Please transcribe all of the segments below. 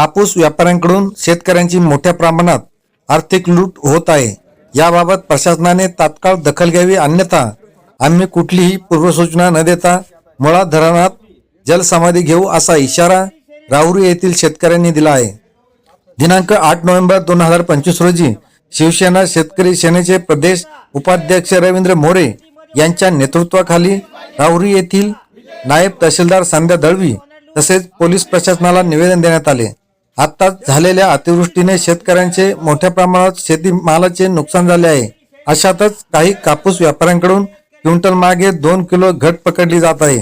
कापूस व्यापाऱ्यांकडून शेतकऱ्यांची मोठ्या प्रमाणात आर्थिक लूट होत आहे. याबाबत प्रशासनाने तात्काळ दखल घ्यावी अन्यथा आम्ही कुठलीही पूर्वसूचना न देता मुळा धरणात जलसमाधी घेऊ असा इशारा राहुरी येथील शेतकऱ्यांनी दिला आहे. दिनांक आठ नोव्हेंबर दोन हजार पंचवीस रोजी शिवसेना शेतकरी सेनेचे प्रदेश उपाध्यक्ष रवींद्र मोरे यांच्या नेतृत्वाखाली राहुरी येथील नायब तहसीलदार संध्या दळवी तसेच पोलीस प्रशासनाला निवेदन देण्यात आले. आत्ताच झालेल्या अतिवृष्टीने शेतकऱ्यांचे मोठ्या प्रमाणात शेतीमालाचे नुकसान झाले आहे. अशातच काही कापूस व्यापाऱ्यांकडून क्विंटल मागे दोन किलो घट पकडली जात आहे.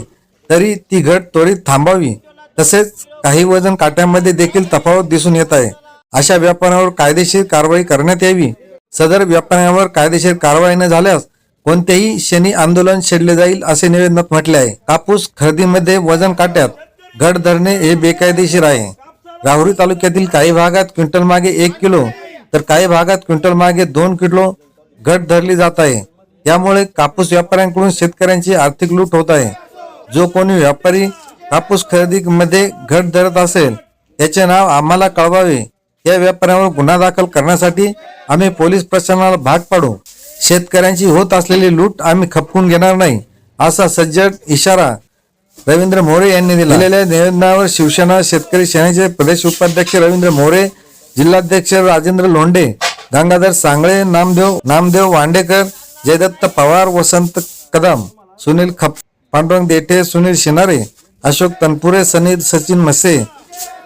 तरी ती घट त्वरित थांबावी. तसेच काही वजन काट्यांमध्ये देखील तफावत दिसून येत आहे. अशा व्यापाऱ्यांवर कायदेशीर कारवाई करण्यात यावी. सदर व्यापाऱ्यांवर कायदेशीर कारवाई न झाल्यास कोणतेही शनी आंदोलन छेडले जाईल असे निवेदनात म्हटले आहे. कापूस खरेदीमध्ये वजन काट्यात घट धरणे हे बेकायदेशीर आहे. राहुरी तालुक्यातील काही भागात क्विंटल मागे एक किलो तर काही भागात क्विंटल मागे दोन किलो घट धरली जात आहे. त्यामुळे कापूस व्यापाऱ्यांकडून शेतकऱ्यांची आर्थिक लूट होत आहे. जो कोणी व्यापारी कापूस खरेदीमध्ये घट धरत असेल त्याचे नाव आम्हाला कळवावे. या व्यापाऱ्यांवर गुन्हा दाखल करण्यासाठी आम्ही पोलीस प्रशासनाला भाग पाडू. शेतकऱ्यांची होत असलेली लूट आम्ही खपवून घेणार नाही असा सज्जड इशारा रवींद्र मोरे यांनी दिला. दिलेल्या निवेदनावर शिवसेना शेतकरी सेनेचे प्रदेश उपाध्यक्ष रवींद्र मोरे जिल्हाध्यक्ष राजेंद्र लोंढे गंगाधर सांगळे नामदेव नामदेव वांडेकर जयदत्त पवार वसंत कदम सुनील खप पांडुरंग देठे सुनील शिनारे अशोक तनपुरे सनील सचिन मसे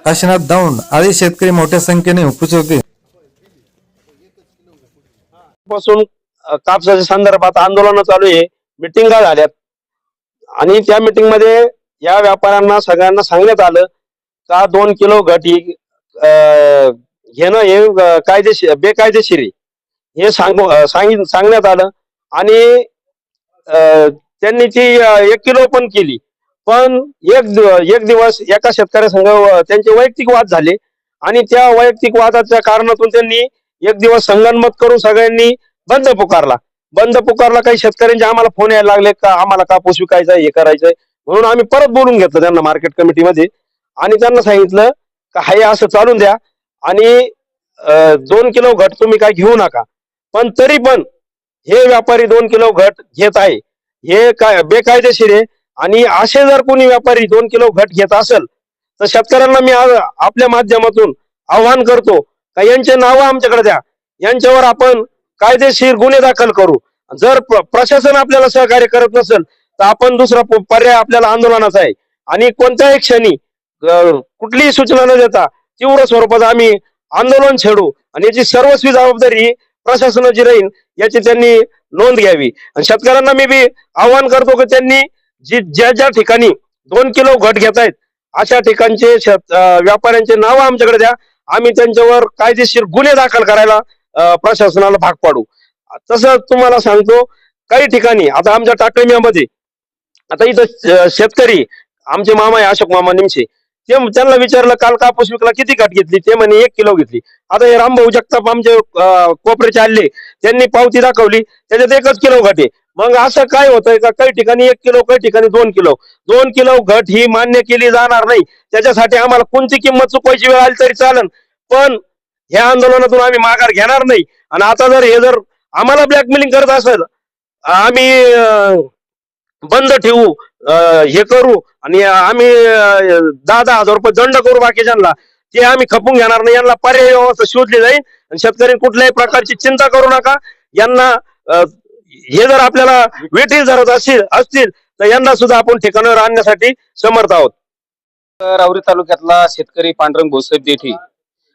काशीनाथ दौंड आदी शेतकरी मोठ्या संख्येने उपस्थित होते. पासून कापसाच्या संदर्भात आंदोलन चालू आहे. मिटिंगा झाल्यात. आणि त्या मिटिंगमध्ये या व्यापाऱ्यांना सगळ्यांना सांगण्यात आलं का दोन किलो घट ही घेणं हे कायदेशीर बेकायदेशीर हे सांग सांगण्यात आलं आणि त्यांनी ती एक किलो पण केली. पण एक दिव- एक दिवस एका शेतकऱ्यासंग अ, त्यांचे वैयक्तिक वाद झाले आणि त्या वैयक्तिक वादाच्या कारणातून त्यांनी एक दिवस संगनमत करून सगळ्यांनी बंद पुकारला. बंद पुकारला काही शेतकऱ्यांचे आम्हाला फोन यायला लागले का? आम्हाला कापूस विकायचा हे करायचंय म्हणून आम्ही परत बोलून घेतलं त्यांना मार्केट कमिटीमध्ये आणि त्यांना सांगितलं का हे असं चालून द्या. आणि दोन किलो घट तुम्ही काय घेऊ नका. पण तरी पण हे व्यापारी दोन किलो घट घेत आहे. हे काय बेकायदेशीर आहे. आणि असे जर कोणी व्यापारी दोन किलो घट घेत असेल तर शेतकऱ्यांना मी आज आपल्या माध्यमातून आव्हान करतो का यांचे नावं आमच्याकडे द्या. यांच्यावर आपण कायदेशीर गुन्हे दाखल करू. जर प्रशासन आपल्याला सहकार्य करत नसेल तर आपण दुसरा पर्याय आपल्याला आंदोलनाचा आहे. आणि कोणत्याही क्षणी कुठलीही सूचना न देता तीव्र स्वरूपात आम्ही आंदोलन छेडू. आणि याची सर्वस्वी जबाबदारी प्रशासनाची राहील याची त्यांनी नोंद घ्यावी. आणि शेतकऱ्यांना मी बी आवाहन करतो की त्यांनी जी ज्या ज्या ठिकाणी दोन किलो घट घेत आहेत अशा ठिकाणचे व्यापाऱ्यांचे नाव आमच्याकडे द्या. आम्ही त्यांच्यावर कायदेशीर गुन्हे दाखल करायला प्रशासनाला भाग पाडू. तसं तुम्हाला सांगतो काही ठिकाणी आता आमच्या टाकळीमध्ये आता इथं शेतकरी आमचे मामा आहे अशोक मामा निमशे ते त्यांना विचारलं काल कापूस विकला किती काट घेतली? ते म्हणे एक किलो घेतली. आता हे रामभाऊ जगताप आमचे कोपऱ्याचे आले त्यांनी पावती दाखवली त्याच्यात एकच किलो घट आहे. मग असं काय होतंय का काही ठिकाणी एक किलो काही ठिकाणी दोन किलो. दोन किलो घट ही मान्य केली जाणार नाही. त्याच्यासाठी आम्हाला कोणती किंमत चुकवायची वेळ आली तरी चालेल पण ह्या आंदोलनातून आम्ही माघार घेणार नाही. आणि आता जर हे जर आम्हाला ब्लॅकमेलिंग करत असेल आम्ही बंद ठेवू अं, हे करू आणि आम्ही दहा दहा हजार रुपये दंड करू बाकीच्यांना ते आम्ही खपून घेणार नाही. यांना पर्याय व्यवस्था शोधली जाईल आणि शेतकरी कुठल्याही प्रकारची चिंता करू नका. यांना हे जर आपल्याला वेठी धरत असतील असतील तर यांना सुद्धा आपण ठिकाणावर आणण्यासाठी समर्थ आहोत. रावरी तालुक्यातला शेतकरी पांडुरंग भोसरेब देठी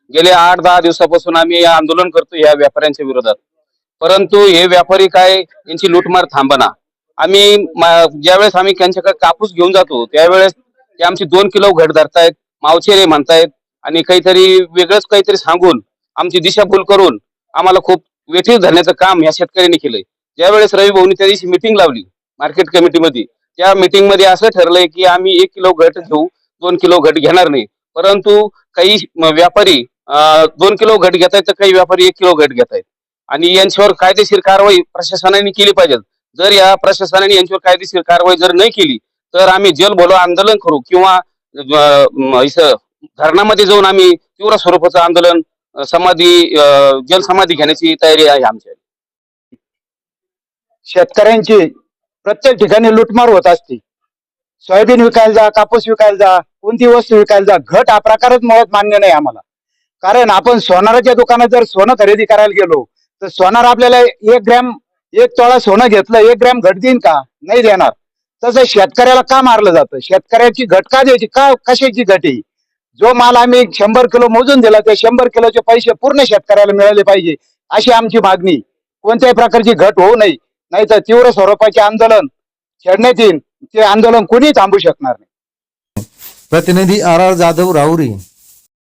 गेले आठ दहा दिवसापासून आम्ही आंदोलन करतो या व्यापाऱ्यांच्या विरोधात. परंतु हे व्यापारी काय यांची लूटमार थांबना. आम्ही ज्यावेळेस आम्ही त्यांच्याकडे कापूस घेऊन जातो त्यावेळेस ते आमची दोन किलो घट धरतायत मावचेरे म्हणतायत आणि काहीतरी वेगळंच काहीतरी सांगून आमची दिशाभूल करून आम्हाला खूप वेठीस धरण्याचं काम या शेतकऱ्यांनी केलंय. ज्यावेळेस रवी भाऊनी त्या दिवशी मिटिंग लावली मार्केट कमिटीमध्ये त्या मिटिंगमध्ये असं ठरलंय की आम्ही एक किलो घट घेऊ दोन किलो घट घेणार नाही. परंतु काही व्यापारी दोन किलो घट घेत आहेत तर काही व्यापारी एक किलो घट घेत आहेत आणि यांच्यावर कायदेशीर कारवाई प्रशासनाने केली पाहिजे. जर या प्रशासनाने यांच्यावर कायदेशीर कारवाई जर नाही केली तर आम्ही जल बोलो आंदोलन करू किंवा धरणामध्ये जाऊन आम्ही तीव्र स्वरूपाचं आंदोलन समाधी जल समाधी घेण्याची तयारी आहे आमच्या शेतकऱ्यांची प्रत्येक ठिकाणी लुटमार होत असते. सोयाबीन विकायला जा कापूस विकायला जा कोणती वस्तू विकायला जा घट हा प्रकारच मुळात मान्य नाही आम्हाला. कारण आपण सोनाराच्या दुकानात जर सोनं खरेदी करायला गेलो तर सोनार आपल्याला एक ग्रॅम एक तोळा सोनं घेतलं एक ग्रॅम घट देईन का? नाही देणार. तसं शेतकऱ्याला का मारलं जातं? शेतकऱ्याची घट का द्यायची? का कशाची घट आहे? जो माल आम्ही शंभर किलो मोजून दिला त्या शंभर किलोचे पैसे पूर्ण शेतकऱ्याला मिळाले पाहिजे अशी आमची मागणी. कोणत्याही प्रकारची घट होऊ नये. नाही तर तीव्र स्वरूपाचे आंदोलन छेडण्यात येईल. ते आंदोलन कोणी थांबू शकणार नाही. प्रतिनिधी आर आर जाधव राहुरी